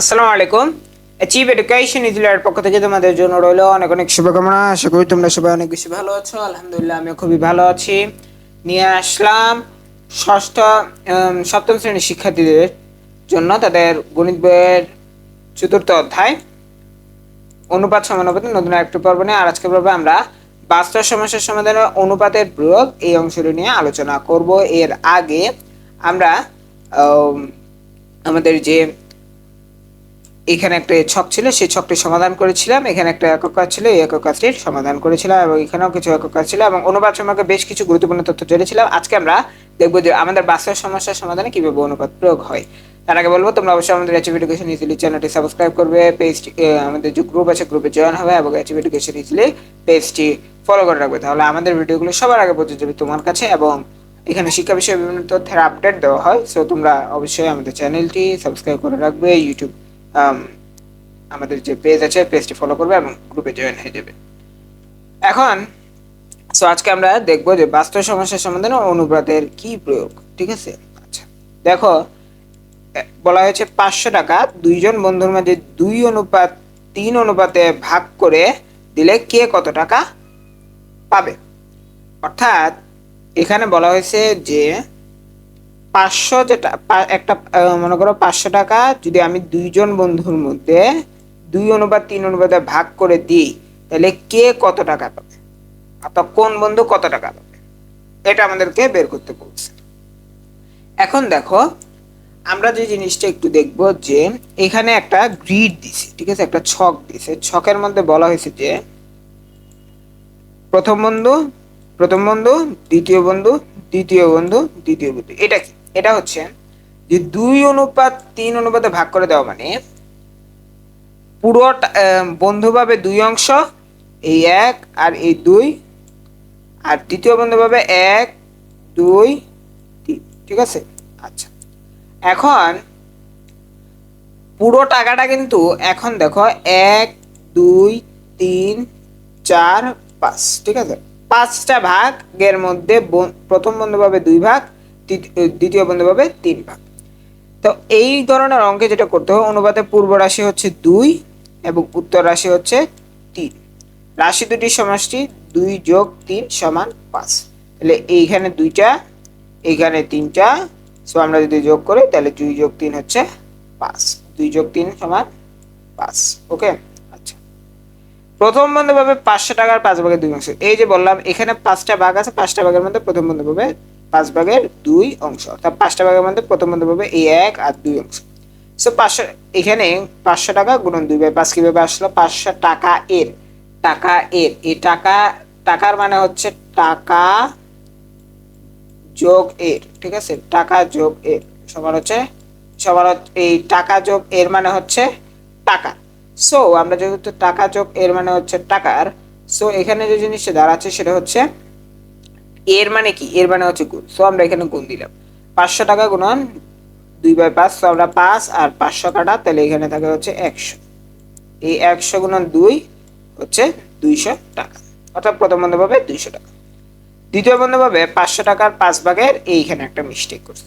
আসসালামু আলাইকুম। Chief education ইজলার পক্ষ থেকে তোমাদের জন্য রইল অনেক অনেক শুভকামনা। আশা করি তোমরা সবাই অনেক বেশি ভালো আছো। আলহামদুলিল্লাহ আমিও খুবই ভালো আছি। নিয়ে আসলাম ষষ্ঠ সপ্তম শ্রেণির শিক্ষার্থীদের জন্য তাদের গণিত বইয়ের চতুর্থ অধ্যায়। অনুপাত সমানুপাতে নতুন একটি পর্ব নিয়ে আর আজকে পর্বে আমরা বাস্তব সমস্যার সমাধানে অনুপাতের প্রয়োগ এই অংশটি নিয়ে আলোচনা করব। এর আগে আমরা আম, আমাদের যে এখানে একটা ছক ছিল, সেই ছকটি সমাধান করেছিলাম। এখানে একটা একক কাজ ছিল, এই একক কাজটির সমাধান করেছিলাম এবং এখানেও কিছু একক কাজ ছিল এবং অনুপাত সম্পর্কে বেশ কিছু গুরুত্বপূর্ণ তথ্য জেনেছিলাম। আজকে আমরা দেখব যে আমাদের বাস্তব সমস্যার সমাধানে কীভাবে অনুপাত প্রয়োগ হয়। তার আগে বলব, তোমরা অবশ্যই আমাদের অ্যাচিভ এডুকেশন ইজিলি চ্যানেলটি সাবস্ক্রাইব করবে পেজটি আমাদের যে গ্রুপ আছে গ্রুপে জয়েন হবে এবং অ্যাচিভ এডুকেশন ইজিলি পেজটি ফলো করে রাখবে। তাহলে আমাদের ভিডিওগুলো সবার আগে পৌঁছে যাবে তোমার কাছে এবং এখানে শিক্ষা বিষয়ে বিভিন্ন তথ্যের আপডেট দেওয়া হয়। সো তোমরা অবশ্যই আমাদের চ্যানেলটি সাবস্ক্রাইব করে রাখবে ইউটিউব আমাদের যে পেজ আছে পেজটি ফলো করবে এবং গ্রুপে জয়েন হয়ে যাবে। এখন সো আজকে আমরা দেখব যে বাস্তব সমস্যার সমাধানে অনুপাতের কি প্রয়োগ, ঠিক আছে? আচ্ছা দেখো বলা হয়েছে পাঁচশো টাকা, দুইজন বন্ধুর মাঝে দুই অনুপাত, তিন অনুপাতে ভাগ করে দিলে কে কত টাকা পাবে? অর্থাৎ, এখানে বলা হয়েছে যে পাঁচশো যেটা একটা মনে করো পাঁচশো টাকা যদি আমি দুইজন বন্ধুর মধ্যে দুই অনুবাদ তিন অনুবাদে ভাগ করে দিই, তাহলে কে কত টাকা পাবে? অর্থাৎ কোন বন্ধু কত টাকা পাবে? এটা আমাদেরকে বের করতে বলছে। এখন দেখো, আমরা যে জিনিসটা একটু দেখব যে এখানে একটা গ্রিড দিছে, ঠিক আছে? একটা ছক দিছে। ছকের মধ্যে বলা হয়েছে যে প্রথম বন্ধু প্রথম বন্ধু, দ্বিতীয় বন্ধু দ্বিতীয় বন্ধু দ্বিতীয় বন্ধু। এটা কি? এটা হচ্ছে যে দুই অনুপাত, তিন অনুপাতে ভাগ করে দেওয়া মানে পুরো বন্ধু পাবে দুই অংশ, এই এক আর এই দুই, আর দ্বিতীয় বন্ধু পাবে এক, দুই, তিন, ঠিক আছে? আচ্ছা। এখন পুরো টাকাটা কিন্তু এখন দেখো, এক, দুই, তিন, চার, পাঁচ, ঠিক আছে? পাঁচটা ভাগের মধ্যে প্রথম বন্ধু পাবে দুই ভাগ দ্বিতীয় বন্ধু পাবে তিন ভাগ। তো এই ধরনের অঙ্কে যেটা করতে হবে, অনুপাতে পূর্ব রাশি হচ্ছে দুই এবং উত্তর রাশি হচ্ছে তিন। রাশি দুটির সমষ্টি দুই যোগ তিন সমান পাঁচ। তাহলে এইখানে দুইটা, এইখানে তিনটা, সো আমরা যদি যোগ করি, তাহলে দুই যোগ তিন হচ্ছে পাঁচ। দুই যোগ তিন সমান পাঁচ, ওকে? আচ্ছা। প্রথম বন্ধু পাবে পাঁচশো টাকার পাঁচ ভাগের দুই অংশ। এই যে বললাম, এখানে পাঁচটা ভাগ আছে, পাঁচটা ভাগের মধ্যে প্রথম বন্ধু পাবে পাঁচ ভাগের দুই অংশ। অর্থাৎ পাঁচটা ভাগের মধ্যে প্রথম বন্ধু পাবে এই এক আর দুই অংশ। সো পাঁচশো, এখানে পাঁচশো টাকা গুণন দুই বাই পাঁচ কীভাবে আসলো? পাঁচশো টাকা এর টাকা এর। এই টাকা, টাকার মানে হচ্ছে টাকা যোগ এর, ঠিক আছে? টাকা যোগ এর সবার হচ্ছে সবার এই টাকা যোগ এর মানে হচ্ছে টাকা। সো আমরা যেহেতু টাকা যোগ এর মানে হচ্ছে টাকার সো এখানে যে জিনিসটা দাঁড়াচ্ছে সেটা হচ্ছে এর মানে কি? এর মানে হচ্ছে গুণ। সো আমরা এখানে গুণ দিলাম। পাঁচশো টাকা গুণন দুই বাই পাঁচ সো আমরা পাঁচ আর পাঁচশো কাটা, তাহলে এখানে থাকে হচ্ছে একশো। এই একশো গুণন দুই হচ্ছে দুইশো টাকা। অর্থাৎ প্রথম বন্ধু পাবে দুইশো টাকা। দ্বিতীয় বন্ধু পাবে পাঁচশো টাকার পাঁচ ভাগের এইখানে একটা মিস্টেক করছে।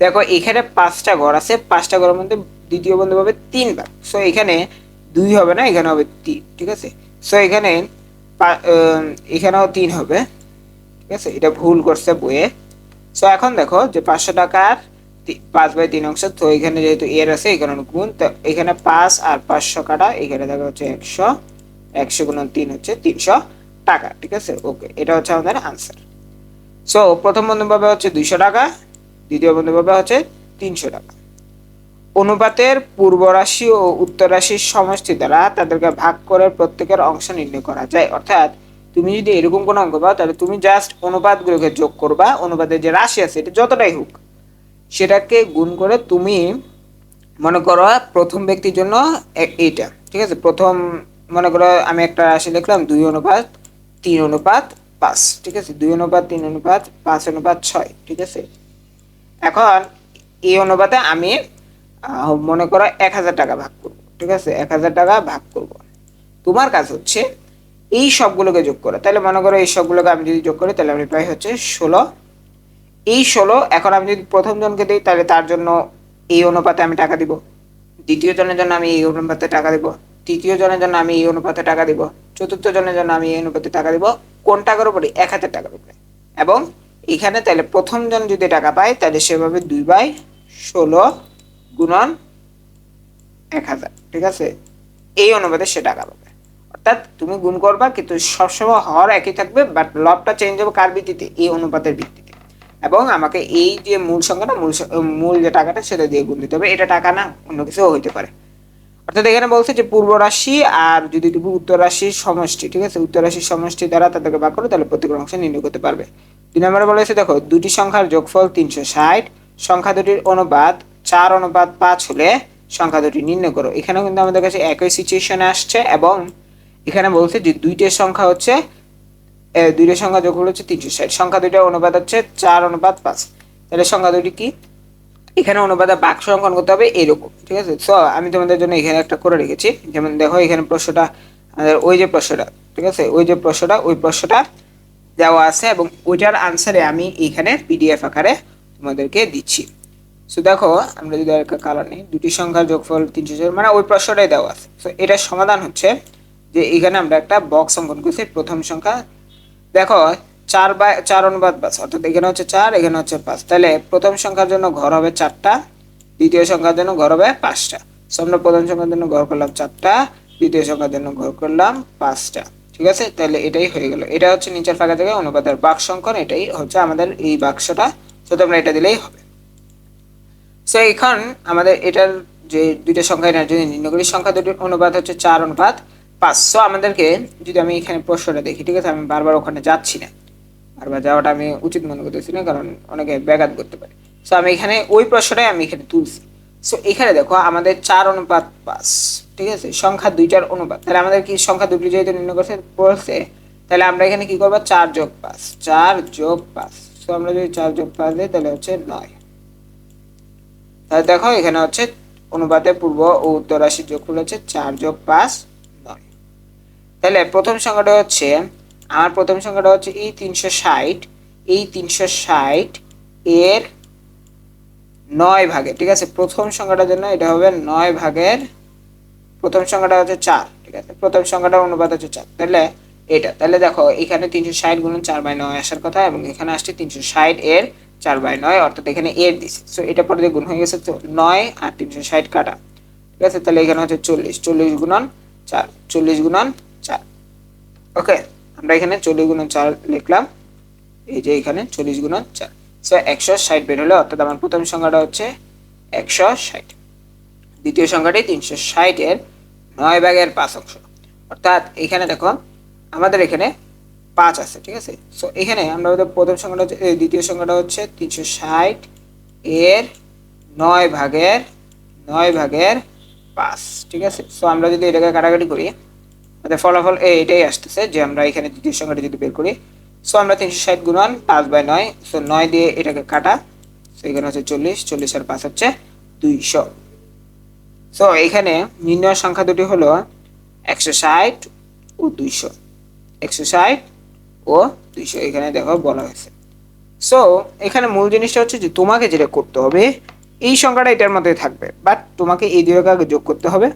দেখো, এখানে পাঁচটা ঘর আছে, পাঁচটা ঘরের মধ্যে দ্বিতীয় বন্ধু পাবে তিন ভাগ। সো এখানে দুই হবে না, এখানে হবে তিন, ঠিক আছে? সো এখানে এখানেও তিন হবে। ঠিক আছে? এটা ভুল করছে বইয়ে সো এখন দেখো যে পাঁচশো টাকার পাঁচ বাই তিন অংশ, তো এখানে যেহেতু এর আছে এখানে গুণ, তো এখানে পাঁচ আর পাঁচশো কাটা, এখানে দেখা হচ্ছে একশো একশো গুণ তিন হচ্ছে তিনশো টাকা, ঠিক আছে? ওকে এটা হচ্ছে আমাদের আনসার সো প্রথম বন্ধু পাবে হচ্ছে দুইশো টাকা, দ্বিতীয় বন্ধু পাবে হচ্ছে তিনশো টাকা। অনুপাতের পূর্ব রাশি ও উত্তর রাশির সমষ্টি দ্বারা তাদেরকে ভাগ করে প্রত্যেকের অংশ নির্ণয় করা যায়। অর্থাৎ তুমি যদি এরকম কোনো অঙ্ক পাও, তাহলে তুমি জাস্ট অনুপাতগুলোকে যোগ করবা, অনুপাতের যে রাশি আছে, এটা যতটাই হোক, সেটাকে গুণ করে তুমি মনে করো প্রথম ব্যক্তির জন্য এইটা, ঠিক আছে? প্রথম মনে করো আমি একটা রাশি লিখলাম, দুই অনুপাত, তিন অনুপাত, পাঁচ, ঠিক আছে? দুই অনুপাত, তিন অনুপাত, পাঁচ অনুপাত, ছয়, ঠিক আছে? এখন এই অনুপাতে আমি মনে করো এক হাজার টাকা ভাগ করব, ঠিক আছে? এক হাজার টাকা ভাগ করব। তোমার কাজ হচ্ছে এই সবগুলোকে যোগ করা। তাহলে মনে করো এই সবগুলোকে আমি যদি যোগ করি, তাহলে আমি পাই হচ্ছে ষোলো। এই ষোলো, এখন আমি যদি প্রথম জনকে দিই, তাহলে তার জন্য এই অনুপাতে আমি টাকা দিব। দ্বিতীয় জনের জন্য আমি এই অনুপাতে টাকা দিব। তৃতীয় জনের জন্য আমি এই অনুপাতে টাকা দিব। চতুর্থ জনের জন্য আমি এই অনুপাতে টাকা দিব। কোন টাকার উপরে এক হাজার টাকার উপরে এবং এখানে তাহলে প্রথম জন যদি টাকা পায়, তাহলে সেভাবে দুই বাই ষোলো গুণন এক হাজার। ঠিক আছে? এই অনুপাতে সে টাকা পাবে। অর্থাৎ তুমি গুণ করবা, কিন্তু সবসময় হর একই থাকবে বাট লবটা চেঞ্জ হবে কার ভিত্তিতে? এই অনুপাতের ভিত্তিতে। এবং আমাকে এই যে মূল সংখ্যাটা, মূল মূল যে টাকাটা, সেটা দিয়ে গুণ দিতে হবে। এটা টাকা না, অন্য কিছুও হইতে পারে। অর্থাৎ এখানে বলছে যে পূর্ব রাশি আর যদি তুমি উত্তর রাশির সমষ্টি, ঠিক আছে? উত্তর রাশির সমষ্টি দ্বারা তাদেরকে ভাগ করো, তাহলে প্রত্যেক অংশ নির্ণয় করতে পারবে। দুই নম্বরে বলেছে দেখো, দুটি সংখ্যার যোগফল তিনশো ষাট, সংখ্যা দুটির অনুপাত চার, অনুপাত পাঁচ হলে সংখ্যা দুটি নির্ণয় করো। এখানেও কিন্তু আমাদের কাছে একই সিচুয়েশনে আসছে এবং এখানে বলছে যে দুইটের সংখ্যা হচ্ছে দুইটার সংখ্যা যোগ হচ্ছে তিনশো ষাট। সংখ্যা দুইটার অনুপাত হচ্ছে চার, অনুপাত পাঁচ। তাহলে সংখ্যা দুটি কি? এখানে অনুপাতে বাক্স অঙ্কন করতে হবে এরকম, ঠিক আছে? সো আমি তোমাদের জন্য এখানে একটা করে রেখেছি। যেমন দেখো, এখানে প্রশ্নটা, আমাদের ওই যে প্রশ্নটা, ঠিক আছে? ওই যে প্রশ্নটা, ওই প্রশ্নটা দেওয়া আছে এবং ওইটার আনসারে আমি এখানে পিডিএফ আকারে তোমাদেরকে দিচ্ছি। সো দেখো, আমরা যদি আর একটা কালার নিই দুটি সংখ্যার যোগফল তিনশো চার মানে ওই প্রশ্নটাই দেওয়া আছে। সো এটার সমাধান হচ্ছে যে এখানে আমরা একটা বক্স অঙ্কন করছি প্রথম সংখ্যা দেখো, চার বাই, চার অনুপাত পাঁচ, অর্থাৎ এখানে হচ্ছে চার, এখানে হচ্ছে পাঁচ। তাহলে প্রথম সংখ্যার জন্য ঘর হবে চারটা, দ্বিতীয় সংখ্যার জন্য ঘর হবে পাঁচটা। আমরা প্রথম সংখ্যার জন্য ঘর করলাম চারটা, দ্বিতীয় সংখ্যার জন্য ঘর করলাম পাঁচটা। ঠিক আছে? তাহলে এটাই হয়ে গেল। এটা হচ্ছে নিচের ফাঁকা থেকে অনুপাতের বাক্স অঙ্কন, এটাই হচ্ছে আমাদের এই বাক্সটা। তো তোমরা এটা দিলেই হবে। সো এখন আমাদের এটার যে দুইটা সংখ্যা যদি নির্ণয় করি সংখ্যা দুটির অনুপাত হচ্ছে চার অনুপাত। পাঁচ সো আমাদেরকে যদি আমি এখানে প্রশ্নটা দেখি, ঠিক আছে? আমি বারবার ওখানে যাচ্ছি না। বারবার যাওয়াটা আমি উচিত মনে করতেছি না, কারণ অনেকে ব্যাঘাত করতে পারে। সো আমি এখানে ওই প্রশ্নটাই আমি এখানে তুলছি। সো এখানে দেখো, আমাদের চার অনুপাত পাঁচ ঠিক আছে? সংখ্যা দুইটার অনুপাত। তাহলে আমাদের কি সংখ্যা দুটি যেহেতু নির্ণয় করতে বলছে, তাহলে আমরা এখানে কি করব? চার যোগ পাঁচ চার যোগ পাঁচ সো আমরা যদি চার যোগ পাঁচ দিই, তাহলে হচ্ছে নয়। তাহলে দেখো, এখানে হচ্ছে অনুপাতে পূর্ব ও উত্তর রাশির যোগফল হচ্ছে চার যোগ পাঁচ তাহলে প্রথম সংখ্যাটা হচ্ছে, আমার প্রথম সংখ্যাটা হচ্ছে এই তিনশো ষাট, এই তিনশো ষাট এর নয় ভাগে ঠিক আছে? প্রথম সংখ্যাটার জন্য এটা হবে নয় ভাগের, প্রথম সংখ্যাটা হচ্ছে চার, ঠিক আছে? প্রথম সংখ্যাটার অনুপাত হচ্ছে চার, তাহলে এটা, তাহলে দেখো, এখানে তিনশো ষাট গুণ চার বাই নয় আসার কথা এবং এখানে আসছে তিনশো ষাট এর চার বাই নয়, অর্থাৎ এখানে এর দিছে। সো এটা পরে গুণ হয়ে গেছে নয় আর তিনশো ষাট কাটা, ঠিক আছে? তাহলে এখানে হচ্ছে চল্লিশ চল্লিশ গুণন চার, চল্লিশ গুণন ওকে, আমরা এখানে চল্লিশ গুণন চার লিখলাম। এই যে এখানে চল্লিশ গুণন চার। সো একশো ষাট বের হলো, অর্থাৎ আমার প্রথম সংখ্যাটা হচ্ছে একশো ষাট। দ্বিতীয় সংখ্যাটি তিনশো ষাটের নয় ভাগের পাঁচ অংশ। অর্থাৎ এখানে দেখো, আমাদের এখানে পাঁচ আছে, ঠিক আছে? সো এখানে আমরা প্রথম সংখ্যাটা হচ্ছে দ্বিতীয় সংখ্যাটা হচ্ছে তিনশো ষাট এর নয় ভাগের নয় ভাগের পাঁচ, ঠিক আছে? সো আমরা যদি এটাকে কাটাকাটি করি আমাদের ফলাফল এটাই আসতেছে যে আমরা এখানে দ্বিতীয় সংখ্যাটা যদি বের করি সো আমরা তিনশো ষাট গুণন পাঁচ বাই নয় সো নয় দিয়ে এটাকে কাটা সো এখানে হচ্ছে চল্লিশ চল্লিশ আর পাঁচ হচ্ছে দুইশো। সো এখানে নির্ণয় সংখ্যা দুটি হলো একশো ষাট ও দুইশো। একশো ষাট ও দুইশো, এখানে দেখো বলা হয়েছে। সো এখানে মূল জিনিসটা হচ্ছে যে তোমাকে যেটা করতে হবে, এই সংখ্যাটা এটার মধ্যে থাকবে বাট তোমাকে এই দুটোকে যোগ করতে হবে।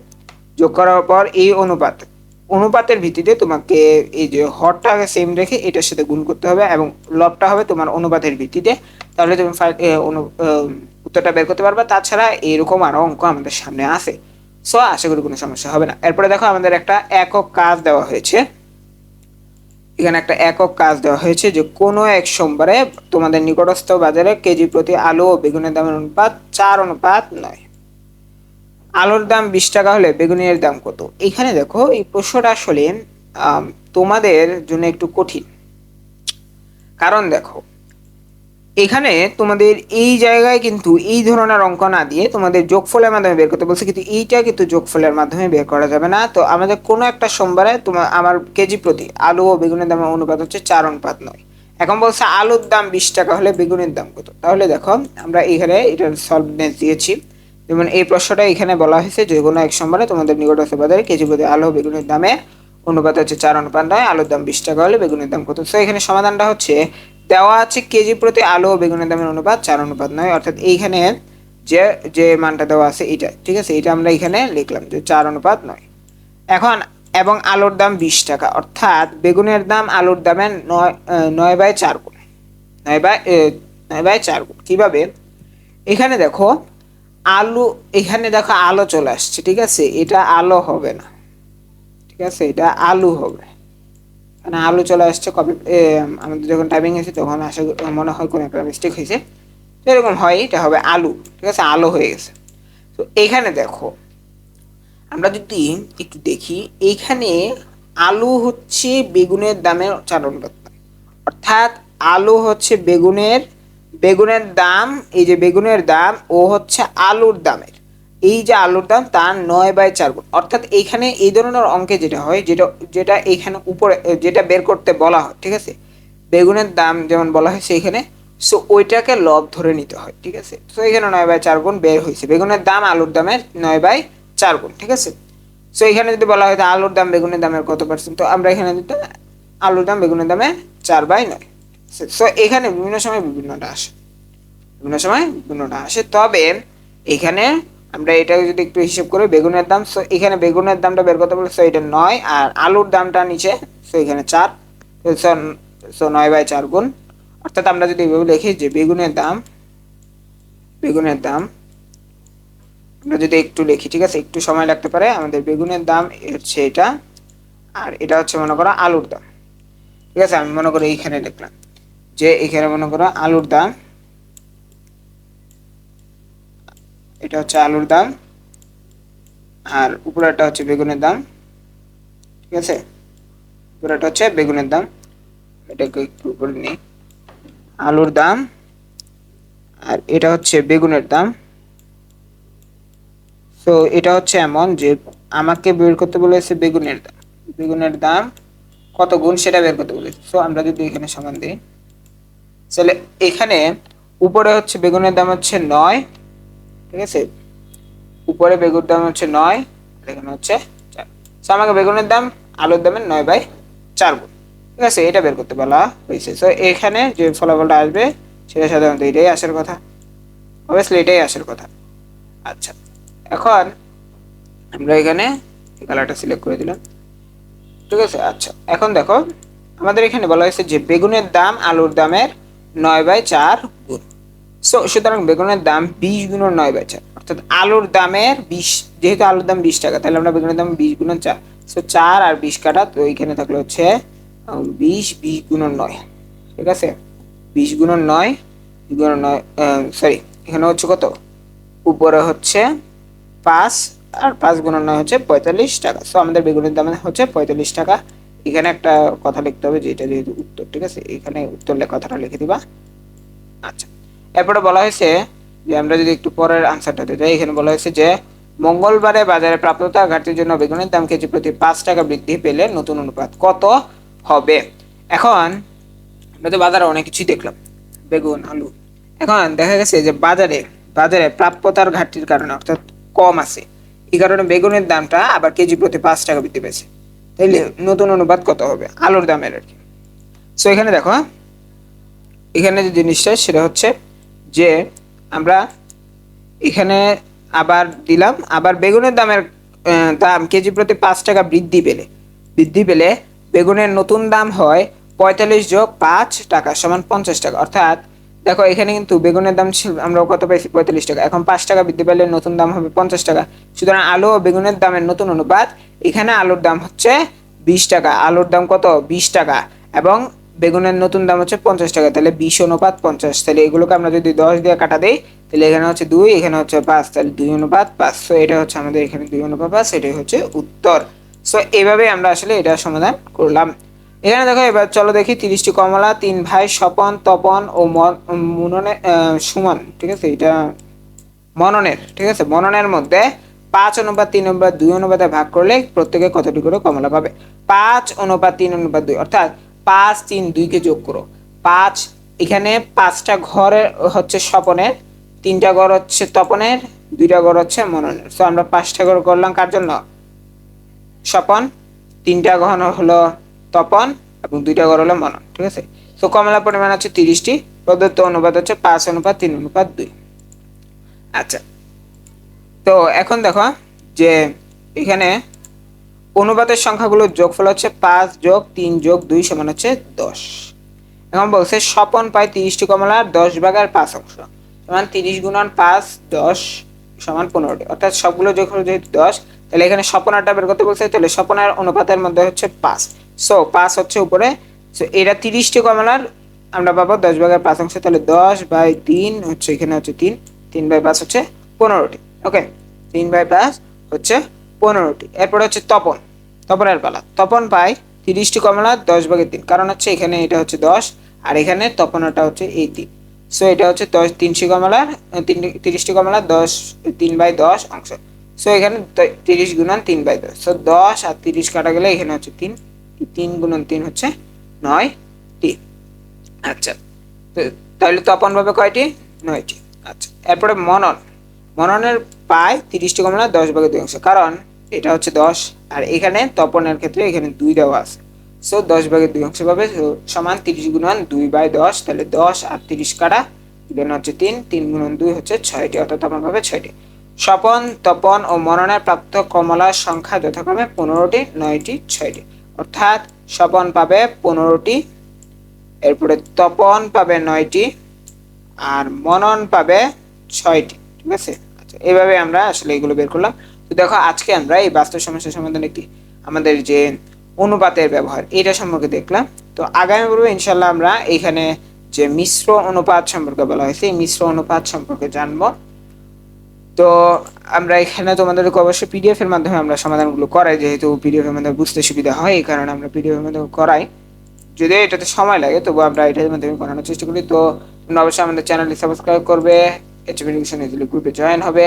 যোগ করার পর এই অনুপাত অনুপাতের ভিত্তিতে তোমাকে এই যে হরটাকে সেম রেখে এটার সাথে গুণ করতে হবে এবং লবটা হবে তোমার অনুপাতের ভিত্তিতে। তাহলে তুমি উত্তরটা বের করতে পারবে। তাছাড়া এরকম আরও অঙ্ক আমাদের সামনে আছে। সো আশা করি কোনো সমস্যা হবে না। এরপরে দেখো আমাদের একটা একক কাজ দেওয়া হয়েছে। এখানে একটা একক কাজ দেওয়া হয়েছে যে কোনো এক সোমবারে তোমাদের নিকটস্থ বাজারে কেজি প্রতি আলু ও বেগুনের দামের অনুপাত চার অনুপাত নয়। আলুর দাম বিশ টাকা হলে বেগুনের দাম কত? এখানে দেখো, এই প্রশ্নটা আসলে তোমাদের জন্য একটু কঠিন। কারণ দেখো, এখানে তোমাদের এই জায়গায় কিন্তু এই ধরনের অঙ্ক না দিয়ে তোমাদের যোগফলের মাধ্যমে বের করতে বলছে, কিন্তু এইটা কিন্তু যোগফলের মাধ্যমে বের করা যাবে না। তো আমাদের কোনো একটা সোমবারে তোমার আমার কেজি প্রতি আলু ও বেগুনের দামের অনুপাত হচ্ছে চার অনুপাত নয়। এখন বলছে আলুর দাম বিশ টাকা হলে বেগুনের দাম কত? তাহলে দেখো, আমরা এখানে এটার সলভনেস দিয়েছি। যেমন এই প্রশ্নটা এখানে বলা হয়েছে, যে কোনো এক সোমবারে তোমাদের নিকটস্থ বাজারে কেজি প্রতি আলু বেগুনের দামে অনুপাত হচ্ছে চার অনুপাত নয় আলুর দাম বিশ টাকা হলে বেগুনের দাম কত? তো এখানে সমাধানটা হচ্ছে, দেওয়া আছে কেজি প্রতি আলু ও বেগুনের দামের অনুপাত চার অনুপাত নয়, অর্থাৎ এইখানে যে যে মানটা দেওয়া আছে এটা ঠিক আছে? এটা আমরা এখানে লিখলাম যে চার অনুপাত নয়। এখন, এবং আলুর দাম বিশ টাকা, অর্থাৎ বেগুনের দাম আলুর দামের নয় নয় বাই চার গুণ, নয় বাই নয় বাই চার গুণ। কীভাবে? এখানে দেখো আলু, এখানে দেখো আলো চলে আসছে, ঠিক আছে? এটা আলো হবে না, ঠিক আছে? এটা আলু হবে। মানে আলু চলে আসছে কপি আমাদের যখন টাইপিং হয়েছে তখন আশা মনে হয় কোনো একটা মিস্টেক হয়েছে। এরকম হয়, এটা হবে আলু, ঠিক আছে? আলো হয়ে গেছে। তো এখানে দেখো, আমরা যদি একটু দেখি এইখানে আলু হচ্ছে বেগুনের দামের চার অনুপাত নয়। অর্থাৎ আলু হচ্ছে বেগুনের বেগুনের দাম, এই যে বেগুনের দাম, ও হচ্ছে আলুর দামের। এই যে আলুর দাম, তার নয় বাই চার গুণ। অর্থাৎ এইখানে এই ধরনের অঙ্কে যেটা হয়, যেটা যেটা এইখানে উপরে, যেটা বের করতে বলা হয়, ঠিক আছে? বেগুনের দাম যেমন বলা হয়েছে এখানে সো ওইটাকে লব ধরে নিতে হয়, ঠিক আছে? সো এখানে নয় বাই চার গুণ বের হয়েছে। বেগুনের দাম আলুর দামের নয় বাই চার গুণ, ঠিক আছে? সো এখানে যদি বলা হয় আলুর দাম বেগুনের দামের কত পার্সেন্ট তো আমরা এখানে দিতে আলুর দাম বেগুনের দামে চার বাই নয়। সো এখানে বিভিন্ন সময় বিভিন্নটা আসে। বিভিন্ন সময় বিভিন্নটা আসে। তবে এখানে আমরা এটা যদি একটু হিসেব করি, বেগুনের দাম সো এখানে বেগুনের দামটা বের করতে বলে সো এটা নয়, আর আলুর দামটা নিচে সো এখানে চার সো নয় বাই চার গুণ। অর্থাৎ আমরা যদি এভাবে লিখি যে বেগুনের দাম বেগুনের দাম, আমরা যদি একটু লিখি, ঠিক আছে? একটু সময় লাগতে পারে। আমাদের বেগুনের দাম হচ্ছে এটা, আর এটা হচ্ছে মনে করো আলুর দাম। ঠিক আছে? আমি মনে করি এইখানে লিখলাম। যে এখানে মনে করো আলুর দাম, এটা হচ্ছে আলুর দাম, আর উপরেরটা হচ্ছে বেগুনের দাম, ঠিক আছে? উপরেরটা হচ্ছে বেগুনের দাম, এটাকে একটু উপরে নিই। আলুর দাম, আর এটা হচ্ছে বেগুনের দাম। তো এটা হচ্ছে এমন যে আমাকে বের করতে বলেছে বেগুনের দাম। বেগুনের দাম কত গুণ সেটা বের করতে বলেছে। সো আমরা যদি এখানে সমান দিই তাহলে এখানে উপরে হচ্ছে বেগুনের দাম হচ্ছে নয়, ঠিক আছে? উপরে বেগুনের দাম হচ্ছে নয় এখানে হচ্ছে চার। সো আমাকে বেগুনের দাম, আলুর দামের নয় বাই চার গুণ। ঠিক আছে? এটা বের করতে বলা হয়েছে। সো এখানে যে ফলাফলটা আসবে, সেটা সাধারণত এটাই আসার কথা। অবভিয়াসলি এটাই আসার কথা। আচ্ছা এখন আমরা এখানে কালারটা সিলেক্ট করে দিলাম। ঠিক আছে? আচ্ছা এখন দেখো, আমাদের এখানে বলা হয়েছে যে বেগুনের দাম, আলুর দামের নয় বাই চার গুণ। সো সুতরাং বেগুনের দাম বিশ গুণের নয় বাই চার। অর্থাৎ আলুর দামের বিশ, যেহেতু আলুর দাম বিশ টাকা, তাহলে আমরা বেগুনের দাম বিশ গুণের চার। সো চার আর বিশ কাটা, তো এখানে থাকলে হচ্ছে বিশ বিশ গুণের নয়। ঠিক আছে? বিশ গুণের নয় গুণের নয় সরি এখানে হচ্ছে কত? উপরে হচ্ছে পাঁচ, আর পাঁচ গুণের নয় হচ্ছে পঁয়তাল্লিশ টাকা। সো আমাদের বেগুনের দাম হচ্ছে পঁয়তাল্লিশ টাকা। এখানে একটা কথা লিখতে হবে যে এটা যেহেতু উত্তর, ঠিক আছে? এখানে উত্তর কথাটা লিখে দিবা। আচ্ছা। এরপরে বলা হয়েছে যে, আমরা যদি একটু পরের আনসারটা দিতে যাই এখানে বলা হয়েছে যে, মঙ্গলবারে বাজারে প্রাপ্যতা ঘাটতির জন্য বেগুনের দাম কেজি প্রতি পাঁচ টাকা বৃদ্ধি পেলে নতুন অনুপাত কত হবে? এখন আমরা তো বাজারে অনেক কিছুই দেখলাম, বেগুন, আলু। এখন দেখা গেছে যে, বাজারে বাজারে প্রাপ্যতার ঘাটতির কারণে অর্থাৎ কম আছে। এই কারণে বেগুনের দামটা আবার কেজি প্রতি পাঁচ টাকা বৃদ্ধি পেয়েছে। তাইলে নতুন অনুপাত কত হবে? আলুর দামের আর কি। সো এখানে দেখো এখানে যে জিনিসটা, সেটা হচ্ছে যে আমরা এখানে আবার দিলাম, আবার বেগুনের দামের দাম কেজি প্রতি পাঁচ টাকা বৃদ্ধি পেলে। বৃদ্ধি পেলে বেগুনের নতুন দাম হয় পঁয়তাল্লিশ যোগ পাঁচ টাকা সমান পঞ্চাশ টাকা। অর্থাৎ দেখো, এখানে কিন্তু বেগুনের দাম ছিল আমরা কত পাইছি? পঁয়তাল্লিশ টাকা। এখন পাঁচ টাকা বৃদ্ধি পেলে নতুন দাম হবে পঞ্চাশ টাকা। সুতরাং আলু ও বেগুনের দামের নতুন অনুপাত, এখানে আলুর দাম হচ্ছে বিশ টাকা। আলুর দাম কত? বিশ টাকা। এবং বেগুনের নতুন দাম হচ্ছে পঞ্চাশ টাকা। তাহলে বিশ অনুপাত পঞ্চাশ। তাহলে এগুলোকে আমরা যদি দশ দিয়ে কাটা দিই, তাহলে এখানে হচ্ছে দুই, এখানে হচ্ছে পাঁচ। তাহলে দুই অনুপাত পাঁচ। সো এটা হচ্ছে আমাদের এখানে দুই অনুপাত পাঁচ, এটাই হচ্ছে উত্তর। সো এইভাবে আমরা আসলে এটা সমাধান করলাম। এখানে দেখো, এবার চলো দেখি তিরিশটি কমলা, তিন ভাই, স্বপন, তপন ও মন- মুননে সুমন, ঠিক আছে? এটা মননের, ঠিক আছে? মননের মধ্যে পাঁচ অনুপাত তিন অনুপাত দুই অনুপাতে ভাগ করলে প্রত্যেকে কতটি করে কমলা পাবে? পাঁচ অনুপাত তিন অনুপাত দুই, অর্থাৎ পাঁচ তিন দুইকে যোগ করো। পাঁচ, এখানে পাঁচটা ঘর হচ্ছে স্বপনের, তিনটা ঘর হচ্ছে তপনের, দুইটা ঘর হচ্ছে মননের। তো আমরা পাঁচটা ঘর করলাম, কার জন্য? স্বপন, তিনটা ঘন হলো তপন এবং দুইটা ঘর হলো মনন, ঠিক আছে? তো কমলা পরিমাণ হচ্ছে তিরিশটি, প্রদত্ত অনুপাত হচ্ছে পাঁচ অনুপাত তিন অনুপাত দুই। আচ্ছা তো এখন দেখো যে এখানে অনুপাতের সংখ্যাগুলোর যোগফল হচ্ছে পাঁচ যোগ তিন যোগ দুই সমান হচ্ছে দশ। এখন বলছে স্বপন পায় তিরিশটি কমলার দশ ভাগের পাঁচ অংশ, সমান তিরিশ গুণন পাঁচ দশ সমান পনেরোটি। অর্থাৎ সবগুলো যোগফল যেহেতু দশ, তাহলে এখানে স্বপনাটা বের করতে বলছে, তাহলে স্বপনের অনুপাতের মধ্যে হচ্ছে পাঁচ। সো পাঁচ হচ্ছে উপরে। সো এটা তিরিশটি কমলার, আমরা পাবো দশ ভাগের পাঁচ অংশ, তাহলে দশ বাই তিন হচ্ছে, এখানে হচ্ছে তিন। তিন বাই পাঁচ হচ্ছে পনেরোটি ওকে তিন বাই পাঁচ হচ্ছে পনেরোটি। এরপরে হচ্ছে তপন, তপনের পালা। তপন পায় তিরিশটি কমলা, দশ ভাগের তিন। কারণ হচ্ছে এখানে এটা হচ্ছে দশ, আর এখানে তপনটা হচ্ছে এই তিন। সো এটা হচ্ছে দশ, তিনশি কমলার তিন, তিরিশটি কমলা, দশ, তিন বাই দশ অংশ। সো এখানে তিরিশ গুণন তিন বাই দশ। সো দশ আর তিরিশ কাটা গেলে এখানে হচ্ছে তিন। তিন গুণন তিন হচ্ছে নয় টি। আচ্ছা তাহলে তপন পাবে কয়টি? নয়টি আচ্ছা এরপরে মনন। মননের পায় তিরিশটি কমলা দশ ভাগের দুই অংশ। কারণ এটা হচ্ছে দশ, আর এখানে তপনের ক্ষেত্রে এখানে দুই দেওয়া আছে। সো দশ ভাগের দুই অংশ পাবে সমান তিরিশ গুণন দুই বাই দশ, তাহলে দশ আর তিরিশ কাটা এখানে হচ্ছে তিন তিন গুণন দুই হচ্ছে ছয়টি অর্থাৎ তপন পাবে ছয়টি স্বপন, তপন ও মননের প্রাপ্ত কমলার সংখ্যা যথাক্রমে পনেরোটি নয়টি ছয়টি অর্থাৎ স্বপন পাবে পনেরোটি, এরপরে তপন পাবে নয়টি, আর মনন পাবে ছয়টি, ঠিক আছে? আচ্ছা এইভাবে আমরা আসলে এগুলো বের করলাম। তো দেখো, আজকে আমরা এই বাস্তব সমস্যা সমাধান একটি আমাদের যে অনুপাতের ব্যবহার, এটা সম্পর্কে দেখলাম। তো আগামী পর্বে ইনশাল্লাহ আমরা এখানে যে মিশ্র অনুপাত সম্পর্কে বলা হয়েছে, এই মিশ্র অনুপাত সম্পর্কে জানব। তো আমরা এখানে তোমাদেরকে অবশ্যই পিডিএফ এর মাধ্যমে আমরা সমাধানগুলো করাই, যেহেতু পিডিএফ এর মাধ্যমে বুঝতে সুবিধা হয়, এই কারণে আমরা পিডিএফ এর মাধ্যমে করাই। যদিও এটাতে সময় লাগে তবু আমরা এটার মাধ্যমে করানোর চেষ্টা করি। তো তোমরা অবশ্যই আমাদের চ্যানেলটি সাবস্ক্রাইব করবে এডুকেশন এজুলি গ্রুপে জয়েন হবে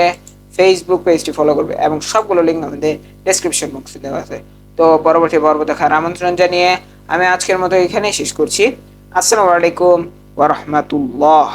ফেসবুক পেজটি ফলো করবে, এবং সবগুলো লিঙ্ক আমাদের ডেসক্রিপশন বক্সে দেওয়া আছে। তো পরবর্তী পর্ব দেখার আমন্ত্রণ জানিয়ে আমি আজকের মতো এখানেই শেষ করছি। আসসালামু আলাইকুম ওয়া রাহমাতুল্লাহ।